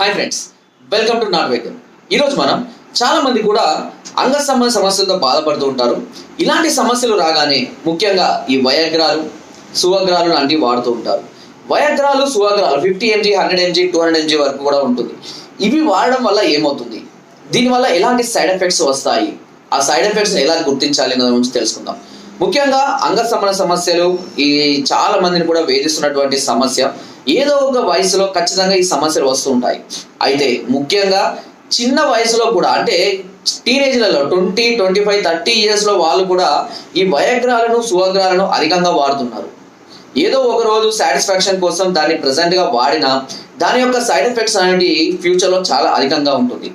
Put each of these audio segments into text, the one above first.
Hi friends welcome to నాట్ వైద్యం ఈరోజు మనం చాలామంది కూడా అంగ సంబంధ సమస్యలతో బాధపడుతూ ఉంటారు. ఇలాంటి సమస్యలు రాగానే ముఖ్యంగా ఈ వయగ్రాలు సువగ్రాలు లాంటివి వాడుతూ ఉంటారు. వయగ్రాలు సువగ్రాలు fifty MG hundred MG two hundred MG వరకు కూడా ఉంటుంది. ఇవి వాడడం వల్ల ఏమవుతుంది? దీనివల్ల ఎలాంటి సైడ్ ఎఫెక్ట్స్ వస్తాయి? ఆ సైడ్ ఎఫెక్ట్స్ ఎలా గుర్తించాలి దాని గురించి తెలుసుకుందాం. ముఖ్యంగా అంగ సంబంధ సమస్యలు ఈ చాలా మందిని కూడా వేధిస్తున్నటువంటి సమస్య. ఏదో ఒక వయసులో ఖచ్చితంగా ఈ సమస్యలు వస్తూ ఉంటాయి. అయితే ముఖ్యంగా చిన్న వయసులో కూడా అంటే టీనేజ్లలో ట్వంటీ ట్వంటీ ఫైవ్ థర్టీ ఇయర్స్లో వాళ్ళు కూడా ఈ వయగ్రాలను సువగ్రాలను అధికంగా వాడుతున్నారు. ఏదో ఒక రోజు సాటిస్ఫాక్షన్ కోసం దాన్ని ప్రజెంట్గా వాడినా దాని యొక్క సైడ్ ఎఫెక్ట్స్ అనేవి ఫ్యూచర్లో చాలా అధికంగా ఉంటుంది.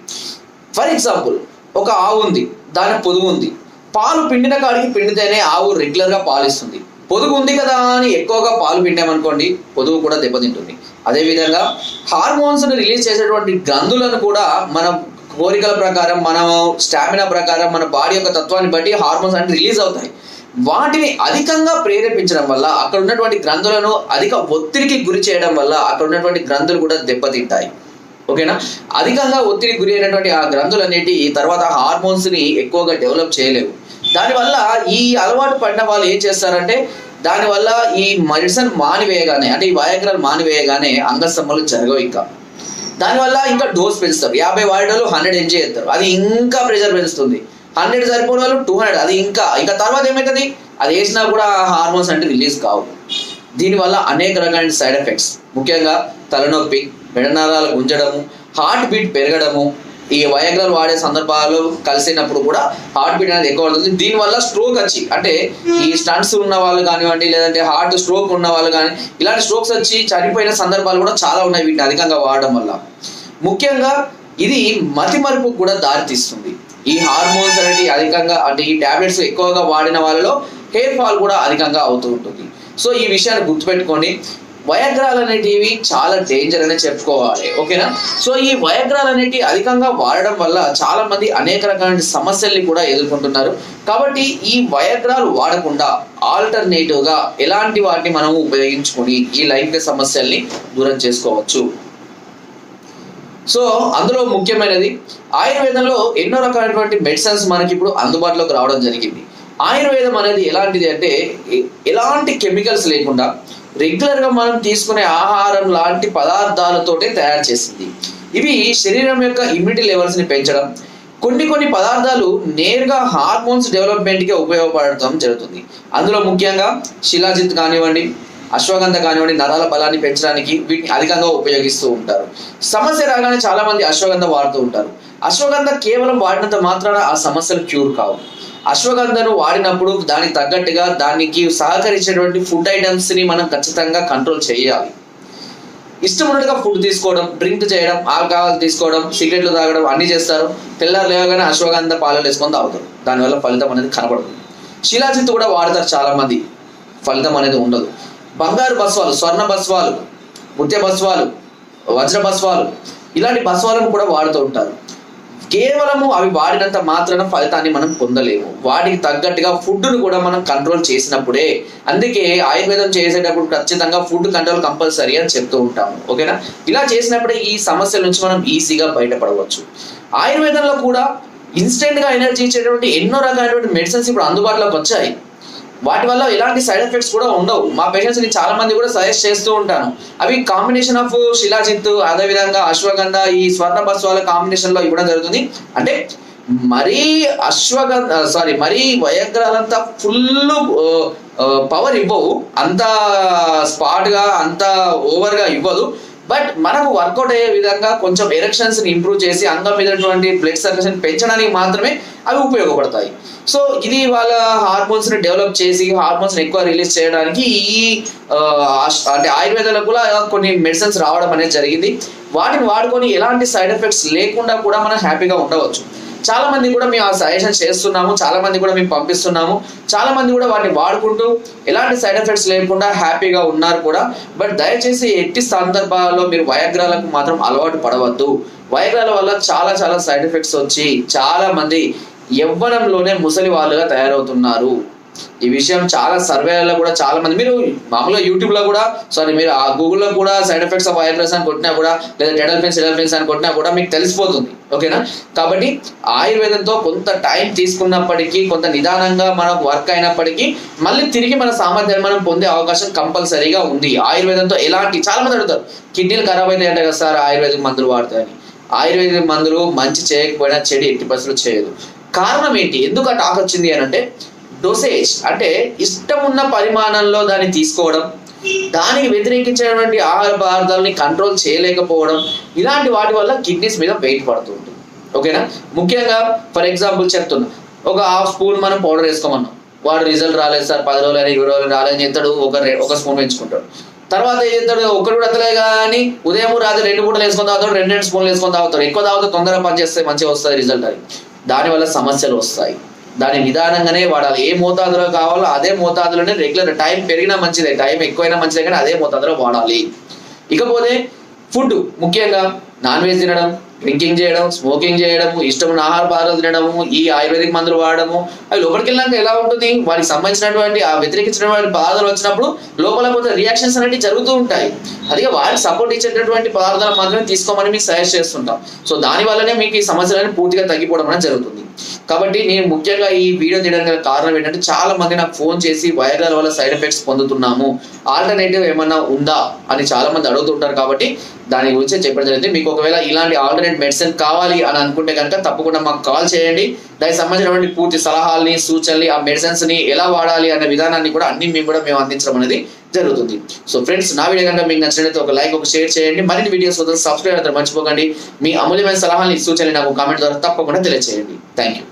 ఫర్ ఎగ్జాంపుల్ ఒక ఆవు ఉంది దాని పొదుగు ఉంది. పాలు పిండిన కాడికి పిండితేనే ఆవు రెగ్యులర్గా పాలిస్తుంది. పొదుగు ఉంది కదా అని ఎక్కువగా పాలు పిండామనుకోండి పొదుగు కూడా దెబ్బతింటుంది. అదేవిధంగా హార్మోన్స్ను రిలీజ్ చేసేటువంటి గ్రంథులను కూడా మన కోరికల ప్రకారం మన స్టామినా ప్రకారం మన బాడీ యొక్క తత్వాన్ని బట్టి హార్మోన్స్ అంటే రిలీజ్ అవుతాయి. వాటిని అధికంగా ప్రేరేపించడం వల్ల అక్కడ ఉన్నటువంటి గ్రంథులను అధిక ఒత్తిడికి గురి చేయడం వల్ల అక్కడ ఉన్నటువంటి గ్రంథులు కూడా దెబ్బతింటాయి. ఓకేనా? అధికంగా ఒత్తిడి గురి అయినటువంటి ఆ గ్రంథులు అనేటి తర్వాత హార్మోన్స్ని ఎక్కువగా డెవలప్ చేయలేవు. దానివల్ల ఈ అలవాటు పడిన వాళ్ళు ఏం చేస్తారంటే దానివల్ల ఈ మెడిసిన్ మానివేయగానే అంటే ఈ వయగ్రాలు మానివేయగానే అంగస్తంభాలు జరగవు ఇంకా. దానివల్ల ఇంకా డోస్ పెంచుతారు. యాభై వాడేటోళ్ళు హండ్రెడ్ ఎంజీ చేస్తారు. అది ఇంకా ప్రెషర్ పెంచుతుంది. హండ్రెడ్ సరిపోయిన వాళ్ళు టూ హండ్రెడ్ అది ఇంకా. ఇంకా తర్వాత ఏమవుతుంది అది వేసినా కూడా హార్మోన్స్ అంటే రిలీజ్ కావు. దీనివల్ల అనేక రకాల సైడ్ ఎఫెక్ట్స్. ముఖ్యంగా తలనొప్పి మెడనరాలు గుంజడము హార్ట్ బీట్ పెరగడము ఈ వయగ్రాలు వాడే సందర్భాలు కలిసినప్పుడు కూడా హార్ట్ బీట్ అనేది ఎక్కువ అవుతుంది దీనివల్ల స్ట్రోక్ వచ్చి అంటే ఈ స్టంట్స్ ఉన్న వాళ్ళు కానివ్వండి లేదంటే హార్ట్ స్ట్రోక్ ఉన్న వాళ్ళు కానీ ఇలాంటి స్ట్రోక్స్ వచ్చి చనిపోయిన సందర్భాలు కూడా చాలా ఉన్నాయి వీటిని అధికంగా వాడడం వల్ల. ముఖ్యంగా ఇది మతి మరుపు కూడా దారితీస్తుంది. ఈ హార్మోన్స్ అనేది అధికంగా అంటే ఈ టాబ్లెట్స్ ఎక్కువగా వాడిన వాళ్ళలో హెయిర్ ఫాల్ కూడా అధికంగా అవుతూ ఉంటుంది. సో ఈ విషయాన్ని గుర్తుపెట్టుకోండి. వయగ్రాలు అనేటివి చాలా డేంజర్ అనే చెప్పుకోవాలి ఓకేనా? సో ఈ వయగ్రాలు అనేటివి అధికంగా వాడడం వల్ల చాలా మంది అనేక రకాల సమస్యల్ని కూడా ఎదుర్కొంటున్నారు. కాబట్టి ఈ వయగ్రాలు వాడకుండా ఆల్టర్నేటివ్గా ఎలాంటి వాటిని మనం ఉపయోగించుకొని ఈ లైంగిక సమస్యల్ని దూరం చేసుకోవచ్చు. సో అందులో ముఖ్యమైనది ఆయుర్వేదంలో ఎన్నో రకాలైనటువంటి మెడిసిన్స్ మనకి ఇప్పుడు అందుబాటులోకి రావడం జరిగింది. ఆయుర్వేదం అనేది ఎలాంటిది అంటే ఎలాంటి కెమికల్స్ లేకుండా రెగ్యులర్గా మనం తీసుకునే ఆహారం లాంటి పదార్థాలతోటే తయారు చేసింది. ఇవి శరీరం యొక్క ఇమ్యూనిటీ లెవెల్స్ని పెంచడం కొన్ని కొన్ని పదార్థాలు నేరుగా హార్మోన్స్ డెవలప్మెంట్కి ఉపయోగపడటం జరుగుతుంది. అందులో ముఖ్యంగా శిలాజిత్ కానివ్వండి అశ్వగంధ కానివ్వండి నరాల బలాన్ని పెంచడానికి వీటిని అధికంగా ఉపయోగిస్తూ ఉంటారు. సమస్య రాగానే చాలా మంది అశ్వగంధ వాడుతూ ఉంటారు. అశ్వగంధ కేవలం వాడినంత మాత్రాన ఆ సమస్యలు క్యూర్ కావు. అశ్వగంధను వాడినప్పుడు దానికి తగ్గట్టుగా దానికి సహకరించేటువంటి ఫుడ్ ఐటమ్స్ని మనం ఖచ్చితంగా కంట్రోల్ చేయాలి. ఇష్టం ఉన్నట్టుగా ఫుడ్ తీసుకోవడం డ్రింక్ చేయడం ఆల్కహాల్ తీసుకోవడం సిగరెట్లు తాగడం అన్ని చేస్తారు. తెల్లారు లేవగానే అశ్వగంధ పాలలు వేసుకొని తాగుతారు. దానివల్ల ఫలితం అనేది కనబడదు. శిలాజిత్ కూడా వాడతారు చాలా మంది ఫలితం అనేది ఉండదు. బంగారు బస్వాలు స్వర్ణ బస్వాలు ముత్య బస్వాలు వజ్ర బస్వాలు ఇలాంటి బస్వాలను కూడా వాడుతూ ఉంటారు. కేవలము అవి వాడినంత మాత్రాన ఫలితాన్ని మనం పొందలేము. వాటికి తగ్గట్టుగా ఫుడ్ను కూడా మనం కంట్రోల్ చేసినప్పుడే అందుకే ఆయుర్వేదం చేసేటప్పుడు ఖచ్చితంగా ఫుడ్ కంట్రోల్ కంపల్సరీ అని చెప్తూ ఉంటాము. ఓకేనా? ఇలా చేసినప్పుడే ఈ సమస్యల నుంచి మనం ఈజీగా బయటపడవచ్చు. ఆయుర్వేదంలో కూడా ఇన్స్టెంట్గా ఎనర్జీ ఇచ్చేటువంటి ఎన్నో రకాలైనటువంటి మెడిసిన్స్ ఇప్పుడు అందుబాటులోకి వచ్చాయి. వాటి వల్ల ఎలాంటి సైడ్ ఎఫెక్ట్స్ కూడా ఉండవు. మా పేషెంట్స్ని చాలా మంది కూడా సజెస్ట్ చేస్తూ ఉంటాను. అవి కాంబినేషన్ ఆఫ్ శిలాజిత్ అదేవిధంగా అశ్వగంధ ఈ స్వర్ణ బస్వాల కాంబినేషన్లో ఇవ్వడం జరుగుతుంది. అంటే మరీ అశ్వగంధ సారీ మరీ వయగ్రాలంతా ఫుల్ పవర్ ఇవ్వవు. అంత స్పాట్గా అంత ఓవర్గా ఇవ్వదు. బట్ మనకు వర్కౌట్ అయ్యే విధంగా కొంచెం ఎరెక్షన్స్ని ఇంప్రూవ్ చేసి అంగం మీదటువంటి బ్లడ్ సర్క్యులేషన్ పెంచడానికి మాత్రమే అవి ఉపయోగపడతాయి. సో ఇది వాళ్ళ హార్మోన్స్ని డెవలప్ చేసి హార్మోన్స్ ఎక్కువ రిలీజ్ చేయడానికి ఈ అంటే ఆయుర్వేదాలకు కూడా కొన్ని మెడిసిన్స్ రావడం అనేది జరిగింది. వాటిని వాడుకొని ఎలాంటి సైడ్ ఎఫెక్ట్స్ లేకుండా కూడా మనం హ్యాపీగా ఉండవచ్చు. చాలా మంది కూడా మేము ఆ సజెషన్ చేస్తున్నాము చాలా మంది కూడా మేము పంపిస్తున్నాము. చాలా మంది కూడా వాటిని వాడుకుంటూ ఎలాంటి సైడ్ ఎఫెక్ట్స్ లేకుండా హ్యాపీగా ఉన్నారు కూడా. బట్ దయచేసి ఎట్టి సందర్భాల్లో మీరు వయగ్రాలకు మాత్రం అలవాటు పడవద్దు. వయగ్రాల వల్ల చాలా చాలా సైడ్ ఎఫెక్ట్స్ వచ్చి చాలా మంది యవ్వనంలోనే ముసలి వాళ్ళుగా తయారవుతున్నారు. ఈ విషయం చాలా సర్వేలలో కూడా చాలా మంది మీరు మామూలుగా యూట్యూబ్లో కూడా సారీ మీరు ఆ గూగుల్లో కూడా సైడ్ ఎఫెక్ట్స్ ఆఫ్ వైరస్ అని కొట్టినా కూడా లేదా డెడల్ఫిన్స్ ఎడల్ఫిన్స్ అని కొట్టినా కూడా మీకు తెలిసిపోతుంది ఓకేనా? కాబట్టి ఆయుర్వేదంతో కొంత టైం తీసుకున్నప్పటికీ కొంత నిదానంగా మనం వర్క్ అయినప్పటికీ మళ్ళీ తిరిగి మన సామర్థ్యాన్ని మనం పొందే అవకాశం కంపల్సరీగా ఉంది. ఆయుర్వేదంతో ఎలాంటి చాలా మంది అడుగుతారు కిడ్నీలు ఖరాబ్ అయితే అంటే కదా సార్ ఆయుర్వేదిక్ మందులు వాడతాయని. ఆయుర్వేదిక్ మందులు మంచి చేయకపోయినా చెడు ఎట్టి పరిస్థితులు చేయదు. కారణం ఏంటి? ఎందుకు ఆ టాక్ వచ్చింది అని అంటే డోసేజ్ అంటే ఇష్టం ఉన్న పరిమాణంలో దాన్ని తీసుకోవడం దానికి వ్యతిరేకించినటువంటి ఆహార పదార్థాలని కంట్రోల్ చేయలేకపోవడం ఇలాంటి వాటి వల్ల కిడ్నీస్ మీద వెయిట్ పడుతుంది ఓకేనా ముఖ్యంగా ఫర్ ఎగ్జాంపుల్ చెప్తున్నా ఒక హాఫ్ స్పూన్ మనం పౌడర్ వేసుకోమన్నాం. వాడు రిజల్ట్ రాలేదు సార్ పది రోజులు ఇరవై రోజులు రాలేదని చెప్తాడు ఒక ఒక స్పూన్ పెంచుకుంటాడు తర్వాత ఏం చేస్తాడు ఒకటి కూడా అతలే కానీ ఉదయం రాత్రి రెండు పూటలు వేసుకొని తాగుతాడు రెండు రెండు స్పూన్లు వేసుకొని తాగుతాడు. ఎక్కువ తాగితే తొందరగా పని చేస్తే మంచిగా వస్తుంది రిజల్ట్ అది. దానివల్ల సమస్యలు వస్తాయి. దాన్ని నిదానంగానే వాడాలి. ఏ మోతాదులో కావాలో అదే మోతాదులోనే రెగ్యులర్ టైం పెరిగినా మంచిదే. టైం ఎక్కువైనా మంచిదే కానీ అదే మోతాదులో వాడాలి. ఇకపోతే ఫుడ్ ముఖ్యంగా నాన్ వెజ్ తినడం డ్రింకింగ్ చేయడం స్మోకింగ్ చేయడం ఇష్టమైన ఆహార పదార్థాలు తినడము ఈ ఆయుర్వేదిక్ మందులు వాడడము అవి లోపలికి వెళ్ళాక ఎలా ఉంటుంది? వారికి సంబంధించినటువంటి ఆ వ్యతిరేకించినటువంటి పదార్థాలు వచ్చినప్పుడు లోపల కొంత రియాక్షన్స్ అనేవి జరుగుతూ ఉంటాయి. అదే వారికి సపోర్ట్ ఇచ్చేటటువంటి పదార్థాలు మాత్రమే తీసుకోమని మీకు సజెస్ట్ చేస్తుంటాం. సో దాని వల్లనే మీకు ఈ సమస్యలన్నీ పూర్తిగా తగ్గిపోవడం అనేది జరుగుతుంది. కాబట్టి నేను ముఖ్యంగా ఈ వీడియో తీయడానికి కారణం ఏంటంటే చాలా మంది నాకు ఫోన్ చేసి వైరల్ వల్ల సైడ్ ఎఫెక్ట్స్ పొందుతున్నాము. ఆల్టర్నేటివ్ ఏమన్నా ఉందా అని చాలా మంది అడుగుతుంటారు కాబట్టి దాని గురించి చెప్పడం జరిగింది. మీకు ఒకవేళ ఇలాంటి ఆల్టర్నేట్ మెడిసిన్ కావాలి అని అనుకుంటే కనుక తప్పకుండా మాకు కాల్ చేయండి. దానికి సంబంధించినటువంటి పూర్తి సలహాలని సూచనలు ఆ మెడిసిన్స్ని ఎలా వాడాలి అనే విధానాన్ని కూడా అన్ని మేము కూడా మేము అందించడం అనేది జరుగుతుంది. సో ఫ్రెండ్స్ నా వీడియో కనుక మీకు నచ్చినట్లయితే ఒక లైక్ ఒక షేర్ చేయండి. మరిన్ని వీడియోస్ కోసం సబ్స్క్రైబ్ అయితే మర్చిపోకండి. మీ అమూల్యమైన సలహాలు సూచనలు నాకు కామెంట్ ద్వారా తప్పకుండా తెలియజేయండి థ్యాంక్ యూ